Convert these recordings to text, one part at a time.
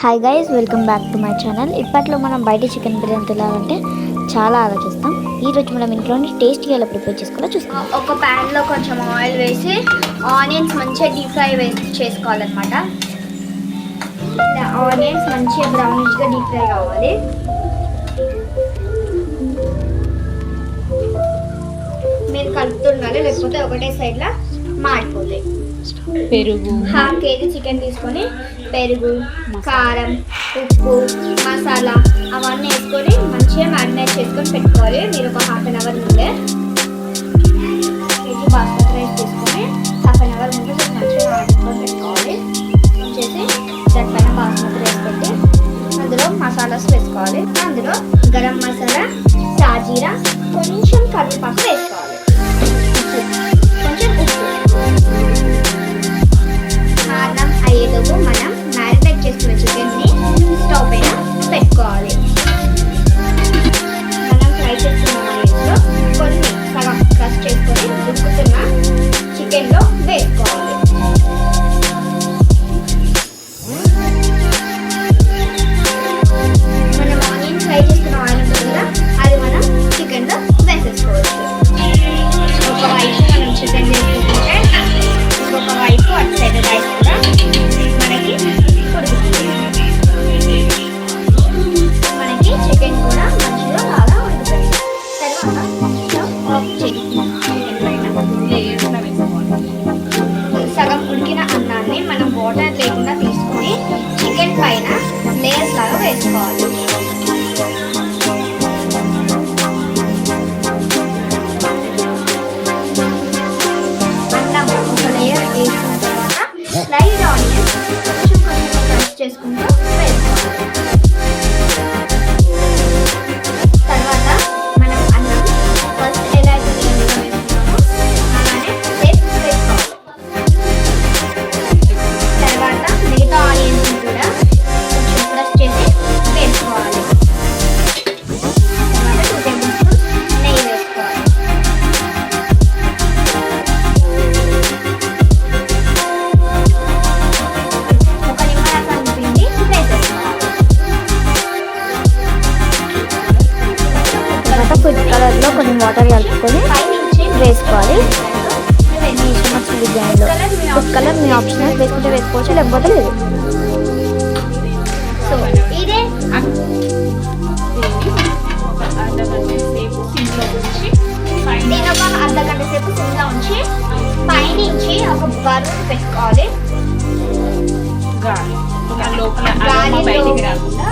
Hi guys welcome back to my channel ఇప్పట్లో మనం బయట చికెన్ బిర్యానీ తినాలంటే చాలా ఆలోచిస్తాం. ఈరోజు మనం ఇంట్లోనే టేస్ట్గా ఎలా ప్రిపేర్ చేసుకోవాలో చూస్తాం ఒక ప్యాన్లో కొంచెం ఆయిల్ వేసి ఆనియన్స్ మంచిగా డీప్ ఫ్రై వేసి చేసుకోవాలన్నమాట. ఆనియన్స్ మంచిగా బ్రౌనిష్గా డీప్ ఫ్రై కావాలి. మీరు కలుపుతుండాలి లేకపోతే ఒకటే సైడ్లో మాడిపోతాయి. పెరుగు. హాఫ్ కేజీ చికెన్ తీసుకొని పెరుగు కారం ఉప్పు మసాలా అవన్నీ వేసుకొని మంచిగా మ్యారినేట్ చేసుకొని పెట్టుకోవాలి. మీరు ఒక హాఫ్ అన్ అవర్ ముందే. కేజీ బాస్మతి రైస్ తీసుకొని హాఫ్ అన్ అవర్ ముందు మంచిగా పెట్టుకోవాలి. వచ్చేసి దానిపైన బాస్మతి రైస్ పెట్టి అందులో మసాలాస్ వేసుకోవాలి. అందులో గరం మసాలా సాజీరా కొంచెం మనం లేకుండా తీసుకొని చికెన్ పైన లేయర్స్ లాగా వేసుకోవాలి. అన్నం ఒక ఆనియన్స్ కొంచెం కొంచెం క్రష్ చేసుకుంటూ వేసుకోవాలి. తర్వాత ఫుడ్ కలర్లో కొన్ని వాటర్ కలుపుకొని వేసుకోవాలి. మీ వేసుకోవాలి ఇష్టం వచ్చిన బిర్యానీలో ఫుడ్ కలర్ మీ ఆప్షనల్ వేసుకుంటే వేసుకోవచ్చు లేకపోతే లేదు. సో ఇదే. నేను ఒక అర్ధ గంట సేపు సిమ్లో ఉంచి పైనుంచి ఒక బరువు పెట్టుకోవాలి. గాలి. లోపల అరోమా బయటికి రాకుండా.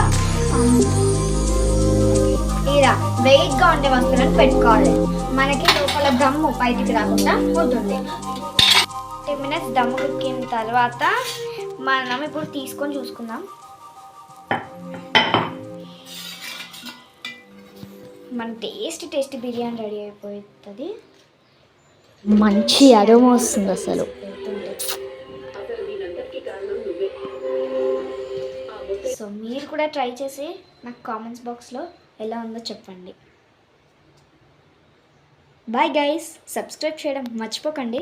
ఇలా వెయిట్గా ఉండే వస్తువులను పెట్టుకోవాలి. మనకి లోపల దమ్ము బయటికి రాకుండా ఉంటుంది. టెన్ మినిట్స్ దమ్ము కుక్కిన తర్వాత మనం ఇప్పుడు తీసుకొని చూసుకుందాం. మన టేస్ట్ టేస్ట్ బిర్యానీ రెడీ అయిపోతుంది మంచి అరోమా వస్తుంది అసలు. సో మీరు కూడా ట్రై చేసి నాకు కామెంట్స్ బాక్స్లో ఎలా ఉందో చెప్పండి. బాయ్ గైస్ సబ్స్క్రైబ్ చేయడం మర్చిపోకండి.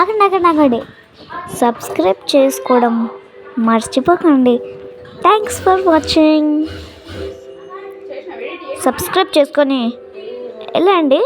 ఆగండి ఆగండి ఆగండి. సబ్స్క్రైబ్ చేసుకోవడం మర్చిపోకండి. థ్యాంక్స్ ఫర్ వాచింగ్ సబ్స్క్రైబ్ చేసుకొని ఎలా అండి